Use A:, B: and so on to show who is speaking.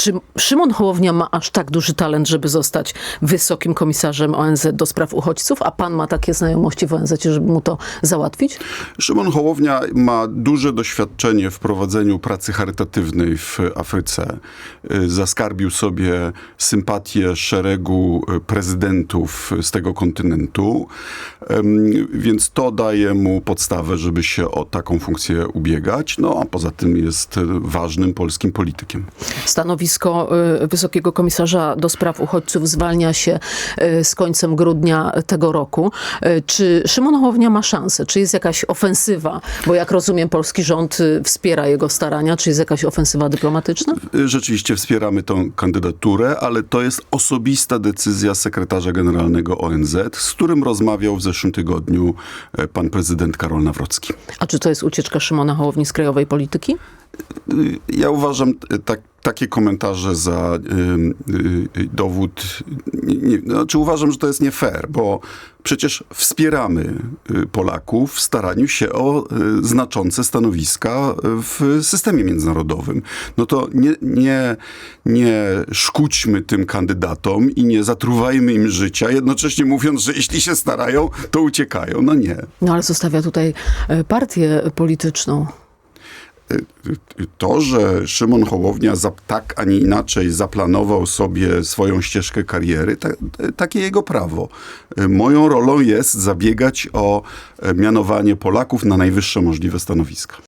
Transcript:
A: Czy Szymon Hołownia ma aż tak duży talent, żeby zostać wysokim komisarzem ONZ do spraw uchodźców, a pan ma takie znajomości w ONZ, żeby mu to załatwić?
B: Szymon Hołownia ma duże doświadczenie w prowadzeniu pracy charytatywnej w Afryce. Y, Zaskarbił sobie sympatię szeregu y, prezydentów z tego kontynentu, więc to daje mu podstawę, żeby się o taką funkcję ubiegać. No a poza tym jest y, ważnym polskim politykiem.
A: Stanowisko y, wysokiego komisarza do spraw uchodźców zwalnia się y, z końcem grudnia tego roku. Y, Czy Szymon Hołownia ma szansę? Czy jest jakaś ofensywa? Bo jak rozumiem, polski rząd wspiera jego starania. Czy jest jakaś ofensywa dyplomatyczna?
B: Rzeczywiście wspieramy tą kandydaturę, ale to jest osobista decyzja sekretarza generalnego ONZ, z którym rozmawiał w zeszłym tygodniu e, pan prezydent Karol Nawrocki.
A: A czy to jest ucieczka Szymona Hołowni z krajowej polityki?
B: Ja uważam y, tak, takie komentarze za y, y, y, dowód. Nie, znaczy uważam, że to jest nie fair, bo przecież wspieramy y, Polaków w staraniu się o y, znaczące stanowiska w systemie międzynarodowym. No to nie, nie, nie szkódźmy tym kandydatom i nie zatruwajmy im życia, jednocześnie mówiąc, że jeśli się starają, to uciekają. No nie.
A: No ale zostawia tutaj y, partię polityczną.
B: To, że Szymon Hołownia tak, a nie inaczej zaplanował sobie swoją ścieżkę kariery, ta, takie jego prawo. Moją rolą jest zabiegać o e, mianowanie Polaków na najwyższe możliwe stanowiska.